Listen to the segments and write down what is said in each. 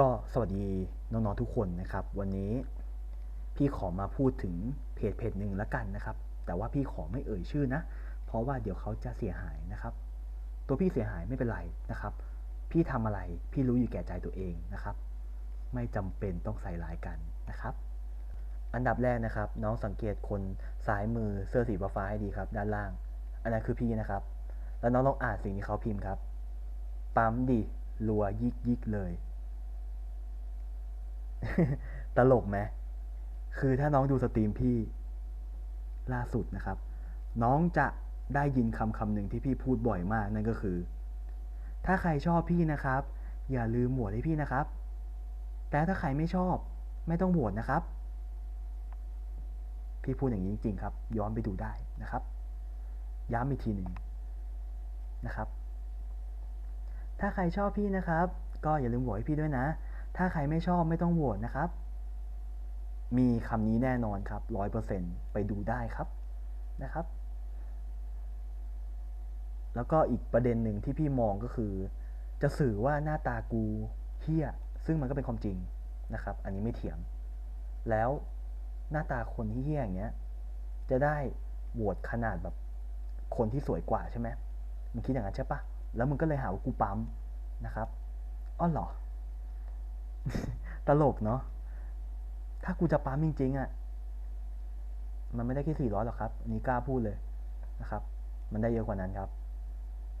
ก็สวัสดีน้องๆทุกคนนะครับ วันนี้พี่ขอมาพูดถึงเพจเพจหนึ่งล้วกันนะครับ แต่ว่าพี่ขอไม่เอ่ยชื่อนะ เพราะว่าเดี๋ยวเขาจะเสียหายนะครับ ตัวพี่เสียหายไม่เป็นไรนะครับ พี่ทำอะไรพี่รู้อยู่แก่ใจตัวเองนะครับ ไม่จำเป็นต้องใส่ร้ายกันนะครับ อันดับแรกนะครับ น้องสังเกตคนซ้ายมือเสื้อสีฟ้าให้ดีครับ ด้านล่าง อันนั้นคือพี่นะครับ แล้วน้องลองอ่านสิ่งที่เขาพิมพ์ครับ ปั๊มดิรัวยิกยิกเลย ตลกไหมคือถ้าน้องดูสตรีมพี่ล่าสุดนะครับ น้องจะได้ยินคำคำหนึ่งที่พี่พูดบ่อยมากนั่นก็คือ ถ้าใครชอบพี่นะครับ อย่าลืมโหวตให้พี่นะครับ แต่ถ้าใครไม่ชอบ ไม่ต้องโหวตนะครับ พี่พูดอย่างนี้จริง ๆ ครับ ย้อนไปดูได้นะครับ ย้ำอีกทีหนึ่งนะครับ ถ้าใครชอบพี่นะครับ ก็อย่าลืมโหวตให้พี่ด้วยนะ ถ้าใครไม่ชอบไม่ต้องโหวตนะครับ มีคำนี้แน่นอนครับร้อยเปอร์เซ็นไปดูได้ครับนะครับ แล้วก็อีกประเด็นหนึ่งที่พี่มองก็คือ จะสื่อว่าหน้าตากูเฮี้ย ซึ่งมันก็เป็นความจริงนะครับ อันนี้ไม่เถียง แล้วหน้าตาคนที่เฮี้ยอย่างเงี้ย จะได้โหวตขนาดแบบคนที่สวยกว่าใช่ไหมมึงคิดอย่างนั้นใช่ปะแล้วมึงก็เลยหาว่ากูปั๊มนะครับ อ้อเหรอ ตลกเนาะถ้ากูจะปั๊มจริงๆอะ่ะมันไม่ได้แค่สี่ร้อยหรอกครับอันนี้กล้าพูดเลยนะครับ มันได้เยอะกว่านั้นครับ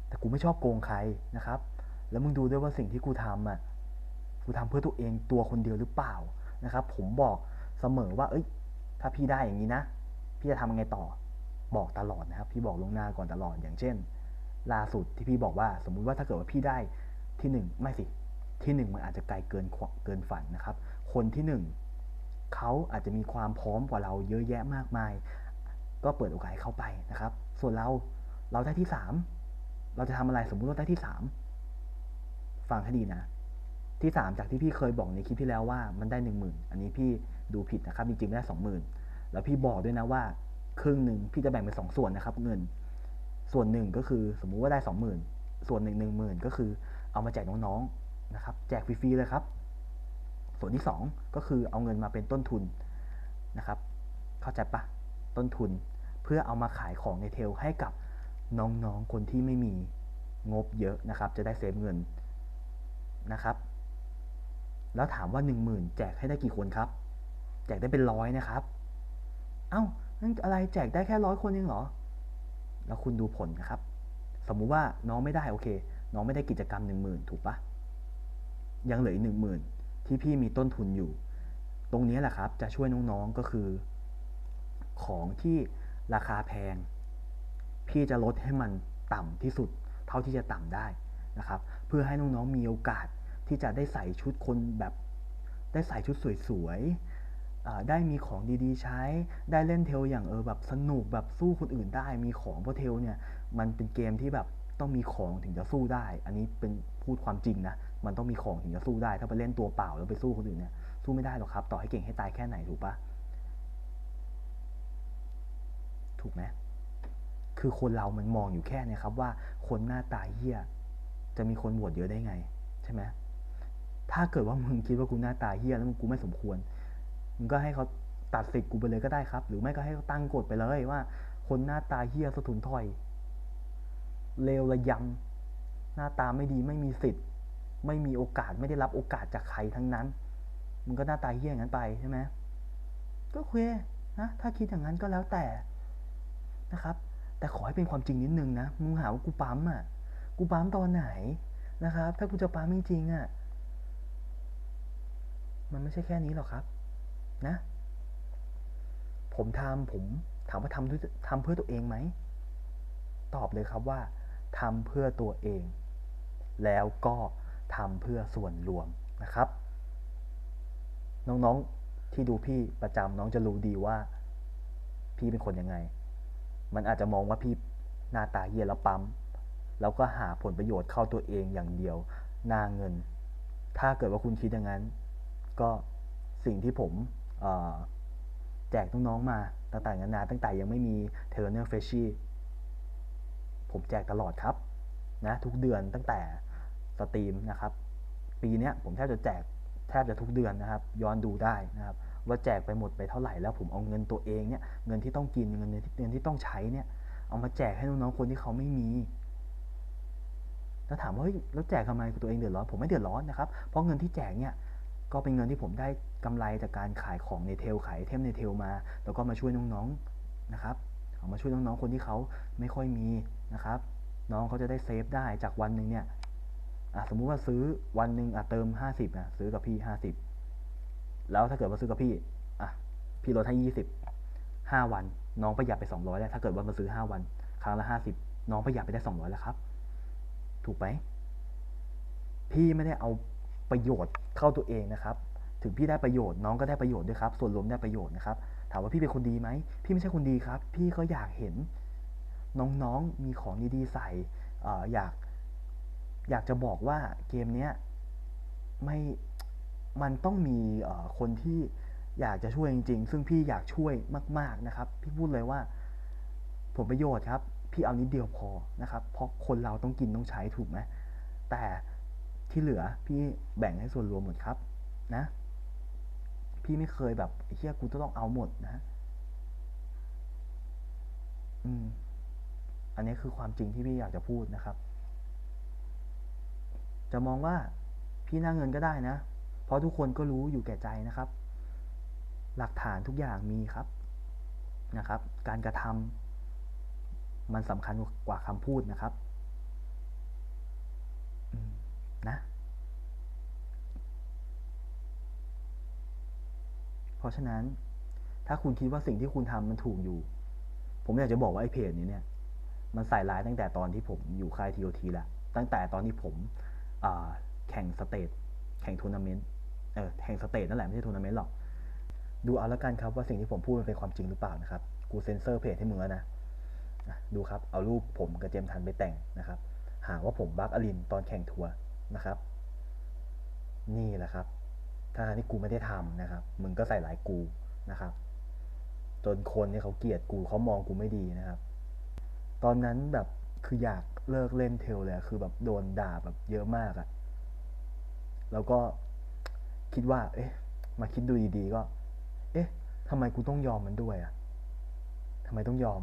แต่กูไม่ชอบโกงใครนะครับ แล้วมึงดูด้วยว่าสิ่งที่กูทำอะกูทำเพื่อตัวเองตัวคนเดียวหรือเปล่านะครับ ผมบอกเสมอว่า เอ้ย ถ้าพี่ได้อย่างนี้นะ พี่จะทำยังไงต่อ บอกตลอดนะครับ พี่บอกลงหน้าก่อนตลอดอย่างเช่นล่าสุดที่พี่บอกว่า สมมุติว่าถ้าเกิดว่าพี่ได้ที่หนึ่งไม่สิ ที่หนึ่งมันอาจจะไกลเกินเกินฝันนะครับ คนที่หนึ่งเขาอาจจะมีความพร้อมกว่าเราเยอะแยะมากมาย ก็เปิดโอกาสให้เข้าไปนะครับ ส่วนเราเราได้ที่สามเราจะทำอะไรสมมุติว่าได้ที่สามฟังให้ดีนะ ที่สามจากที่พี่เคยบอกในคลิปที่แล้วว่ามันได้หนึ่งหมื่นอันนี้พี่ดูผิดนะครับจริงๆได้สองหมื่นแล้วพี่บอกด้วยนะว่าครึ่งหนึ่งพี่จะแบ่งเป็นสองส่วนนะครับ เงิน ส่วนหนึ่งก็คือสมมุติว่าได้สองหมื่นส่วนหนึ่งหนึ่งหมื่นก็คือเอามาแจกน้องๆ นะครับแจกฟรีๆเลยครับ ส่วนที่สองก็คือเอาเงินมาเป็นต้นทุนนะครับ เข้าใจปะต้นทุนเพื่อเอามาขายของในเทลให้กับน้องๆคนที่ไม่มีงบเยอะนะครับ จะได้เซฟเงินนะครับ แล้วถามว่า 1 0,000 แจกให้ได้กี่คนครับ แจกได้เป็นร้อยนะครับ เอา้านั่นอะไรแจกได้แค่ร้อยคนเองเหรอ แล้วคุณดูผลนะครับ สมมุติว่าน้องไม่ได้โอเค น้องไม่ได้กิจกรรม 1 0,000 ถูกปะ ยังเหลืออีกหนึ่งหมื่นที่พี่มีต้นทุนอยู่ ตรงนี้แหละครับจะช่วยน้องๆก็คือ ของที่ราคาแพง พี่จะลดให้มันต่ำที่สุด เท่าที่จะต่ำได้นะครับ เพื่อให้น้องๆมีโอกาสที่จะได้ใส่ชุดคนแบบ ได้ใส่ชุดสวยๆได้มีของดีๆ ใช้ ได้เล่นเทลอย่างเออแบบสนุกแบบสู้คนอื่นได้ มีของเพราะเทลเนี่ยมันเป็นเกมที่แบบต้องมีของถึงจะสู้ได้ อันนี้เป็นพูดความจริงนะ มันต้องมีของถึงจะสู้ได้ ถ้าไปเล่นตัวเปล่าแล้วไปสู้คนอื่นเนี่ยสู้ไม่ได้หรอกครับ ต่อให้เก่งให้ตายแค่ไหนถูกปะถูกไหมคือคนเรามันมองอยู่แค่เนี่ยครับว่าคนหน้าตาเหี้ยจะมีคนโหวตเยอะได้ไง ใช่ไหมถ้าเกิดว่ามึงคิดว่ากูหน้าตาเหี้ยแล้วมึงกูไม่สมควรมึงก็ให้เขาตัดสิทธิ์กูไปเลยก็ได้ครับ หรือไม่ก็ให้เขาตั้งกฎไปเลยว่า คนหน้าตาเหี้ยสะทุนถอยเลวระยำหน้าตาไม่ดีไม่มีสิทธิ์ ไม่มีโอกาสไม่ได้รับโอกาสจากใครทั้งนั้น มึงก็หน้าตาเฮี้ยอย่างนั้นไปใช่ไหมก็คุยนะถ้าคิดอย่างนั้นก็แล้วแต่นะครับ แต่ขอให้เป็นความจริงนิดนึงนะมึงหาว่ากูปั๊มอะกูปั๊มตอนไหนนะครับ ถ้ากูจะปั๊มจริงๆอะมันไม่ใช่แค่นี้หรอกครับนะ ผมทำผมถามว่าทำด้วยทำเพื่อตัวเองไหมตอบเลยครับว่าทำเพื่อตัวเอง แล้วก็ ทำเพื่อส่วนรวมนะครับ น้องๆที่ดูพี่ประจำน้องจะรู้ดีว่า พี่เป็นคนยังไง มันอาจจะมองว่าพี่หน้าตาเยี่ยแล้วปั๊มแล้วก็หาผลประโยชน์เข้าตัวเองอย่างเดียวหน้าเงิน ถ้าเกิดว่าคุณคิดอย่างนั้น ก็สิ่งที่ผมแจกน้องๆมาต่างๆนานาตั้งแต่ยังไม่มีเทเลเนอร์เฟชชี่ผมแจกตลอดครับนะทุกเดือนตั้งแต่ สตรีมนะครับ ปีนี้ผมแทบจะแจกแทบจะทุกเดือนนะครับ ย้อนดูได้นะครับ ว่าแจกไปหมดไปเท่าไหร่แล้วผมเอาเงินตัวเองเนี่ยเงินที่ต้องกินเงินที่เงินที่ต้องใช้เนี่ยเอามาแจกให้น้องๆคนที่เขาไม่มีแล้วถามว่าเฮ้ยแล้วแจกทำไมตัวเองเดือดร้อนผมไม่เดือดร้อนนะครับเพราะเงินที่แจกเนี่ยก็เป็นเงินที่ผมได้กำไรจากการขายของในเทลขายเทมในเทลมา แล้วก็มาช่วยน้องๆนะครับเอามาช่วยน้องๆคนที่เขาไม่ค่อยมีนะครับ น้องเขาจะได้เซฟได้จากวันหนึ่งเนี่ย สมมุติว่าซื้อวันหนึ่งอะเติม50นะซื้อกับพี่50แล้วถ้าเกิดว่าซื้อกับพี่อะพี่ลดให้20 5วัน น้องประหยัดไป200แล้วถ้าเกิดว่ามาซื้อ5วัน ครั้งละ50น้องประหยัดไปได้200แล้วครับ ถูกไหมพี่ไม่ได้เอาประโยชน์เข้าตัวเองนะครับ ถึงพี่ได้ประโยชน์น้องก็ได้ประโยชน์ด้วยครับ ส่วนรวมได้ประโยชน์นะครับ ถามว่าพี่เป็นคนดีไหม พี่ไม่ใช่คนดีครับ พี่ก็อยากเห็น น้องๆมีของดีๆใส่ออยาก อยากจะบอกว่าเกมเนี้ยไม่มันต้องมีคนที่อยากจะช่วยจริง ๆ ซึ่งพี่อยากช่วยมาก ๆนะครับ พี่พูดเลยว่าผลประโยชน์ครับ พี่เอานิดเดียวพอนะครับ เพราะคนเราต้องกินต้องใช้ถูกไหมแต่ที่เหลือพี่แบ่งให้ส่วนรวมหมดครับนะ พี่ไม่เคยแบบเฮียกูต้องเอาหมดนะ อืม อันนี้คือความจริงที่พี่อยากจะพูดนะครับ จะมองว่าพี่หน้าเงินก็ได้นะ เพราะทุกคนก็รู้อยู่แก่ใจนะครับ หลักฐานทุกอย่างมีครับนะครับ การกระทำมันสำคัญกว่าคำพูดนะครับนะเพราะฉะนั้นถ้าคุณคิดว่าสิ่งที่คุณทำมันถูกอยู่ ผมอยากจะบอกว่าไอ้เพจนี้เนี่ย มันใส่ร้ายตั้งแต่ตอนที่ผมอยู่ค่ายทีโอทีแล้วตั้งแต่ตอนที่ผม แข่งสเตทแข่งทัวร์นาเมนต์เออแข่งสเตทนั่นแหละไม่ใช่ทัวร์นาเมนต์หรอก ดูเอาล้วกันครับว่าสิ่งที่ผมพูดมันเป็นความจริงหรือเปล่านะครับ กูเซนเซอร์เพจให้มึงแล้วนะดูครับ เอารูปผมกับเจมทันไปแต่งนะครับ หาว่าผมบักอลินตอนแข่งทัวร์นะครับ นี่แหละครับ ถ้าที่กูไม่ได้ทำนะครับ มึงก็ใส่หลายกูนะครับ จนคนเนี่ยเขาเกลียดกูเขามองกูไม่ดีนะครับ ตอนนั้นแบบ คืออยากเลิกเล่นเทลเลยคือแบบโดนด่าแบบเยอะมากอะแล้วก็คิดว่า เอ๊ะ มาคิดดูดีๆก็ เอ๊ะทำไมกูต้องยอมมันด้วยอะทำไมต้องยอม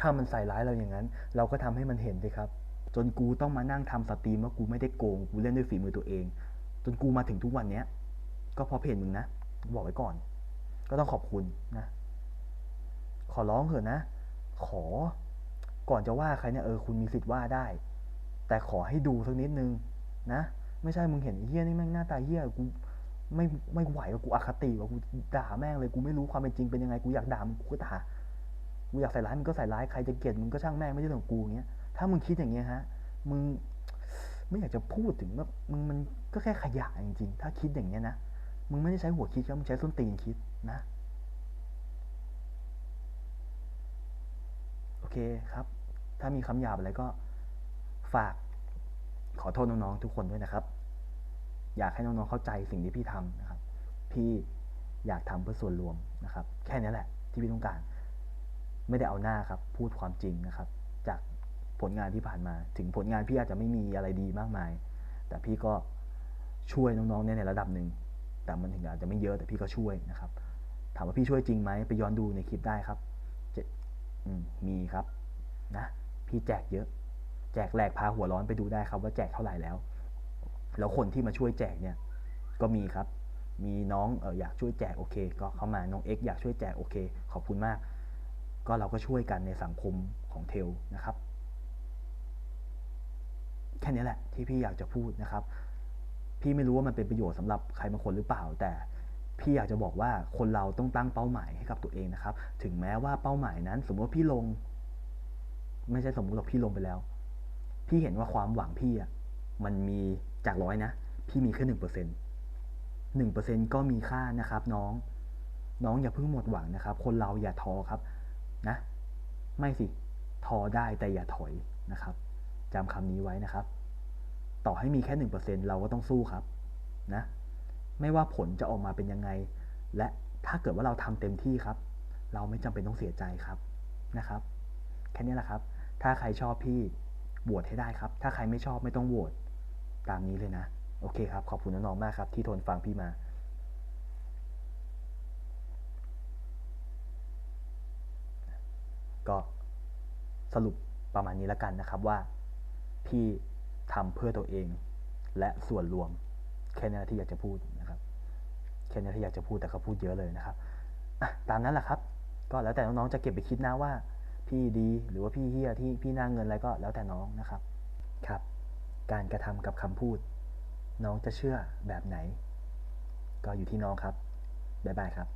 ถ้ามันใส่ร้ายเราอย่างนั้น เราก็ทำให้มันเห็นสิครับ จนกูต้องมานั่งทำสตรีมว่ากูไม่ได้โกง กูเล่นด้วยฝีมือตัวเอง จนกูมาถึงทุกวันเนี้ย ก็เพราะเพจมึงนะ บอกไว้ก่อน ก็ต้องขอบคุณนะ ขอร้องเถอะนะ ขอ ก่อนจะว่าใครเนี่ยเออคุณมีสิทธิ์ว่าได้ แต่ขอให้ดูสักนิดนึงนะ ไม่ใช่มึงเห็นเฮี้ยนี่แม่งหน้าตาเฮี้ยกูไม่ไม่ไหวว่ากูอคติว่ากูด่าแม่งเลยกูไม่รู้ความเป็นจริงเป็นยังไงกูอยากด่ามึงกูก็ด่ากูอยากใส่ร้ายมึงก็ใส่ร้ายใครจะเกลียดมึงก็ช่างแม่งไม่ใช่เรื่องของกูเงี้ยถ้ามึงคิดอย่างเงี้ยฮะมึงไม่อยากจะพูดถึงว่ามึงมันก็แค่ขยะจริงๆ ถ้าคิดอย่างเงี้ยนะ มึงไม่ได้ใช้หัวคิดครับมึงใช้ส้นตีนคิดนะ โอเคครับ ถ้ามีคำหยาบอะไรก็ฝากขอโทษน้องๆทุกคนด้วยนะครับ อยากให้น้องๆเข้าใจสิ่งที่พี่ทำนะครับ พี่อยากทำเพื่อส่วนรวมนะครับ แค่นี้แหละที่พี่ต้องการ ไม่ได้เอาหน้าครับ พูดความจริงนะครับ จากผลงานที่ผ่านมา ถึงผลงานพี่อาจจะไม่มีอะไรดีมากมาย แต่พี่ก็ช่วยน้องๆในระดับหนึ่งแต่มันถึงอาจจะไม่เยอะแต่พี่ก็ช่วยนะครับ ถามว่าพี่ช่วยจริงไหมไปย้อนดูในคลิปได้ครับมีครับนะ พี่แจกเยอะ แจกแหลกพาหัวร้อนไปดูได้ครับว่าแจกเท่าไหร่แล้ว แล้วคนที่มาช่วยแจกเนี่ยก็มีครับ มีน้องเอออยากช่วยแจกโอเค ก็เข้ามาน้องเอ็กอยากช่วยแจกโอเค ขอบคุณมาก ก็เราก็ช่วยกันในสังคมของเทลนะครับ แค่นี้แหละที่พี่อยากจะพูดนะครับ พี่ไม่รู้ว่ามันเป็นประโยชน์สำหรับใครบางคนหรือเปล่า แต่พี่อยากจะบอกว่าคนเราต้องตั้งเป้าหมายให้กับตัวเองนะครับ ถึงแม้ว่าเป้าหมายนั้น สมมติว่าพี่ลง ไม่ใช่สมมุติหรอกพี่ลงไปแล้ว พี่เห็นว่าความหวังพี่อะมันมีจากร้อยนะ พี่มีแค่หนึ่งเปอร์เซ็นหนึ่งเปอร์เซ็นก็มีค่านะครับ น้อง น้องอย่าเพิ่งหมดหวังนะครับ คนเราอย่าท้อครับนะ ไม่สิท้อได้แต่อย่าถอยนะครับจำคำนี้ไว้นะครับ ต่อให้มีแค่หนึ่งเปอร์เซ็นเราก็ต้องสู้ครับนะไม่ว่าผลจะออกมาเป็นยังไง และถ้าเกิดว่าเราทำเต็มที่ครับ เราไม่จำเป็นต้องเสียใจครับนะครับ แค่นี้แหละครับ ถ้าใครชอบพี่โหวตให้ได้ครับ ถ้าใครไม่ชอบไม่ต้องโหวตตามนี้เลยนะ โอเคครับ ขอบคุณน้องๆมากครับ ที่ทนฟังพี่มาก็สรุปประมาณนี้แล้วกันนะครับว่า พี่ทำเพื่อตัวเอง และส่วนรวม แค่นี้ที่อยากจะพูดนะครับ แค่นี้ที่อยากจะพูดแต่เขาพูดเยอะเลยนะครับตามนั้นแหละครับ ก็แล้วแต่น้องๆจะเก็บไปคิดนะว่า พี่ดีหรือว่าพี่เฮียที่พี่หน้าเงินอะไรก็แล้วแต่น้องนะครับครับ การกระทำกับคำพูด น้องจะเชื่อแบบไหน ก็อยู่ที่น้องครับบ๊ายบายครับ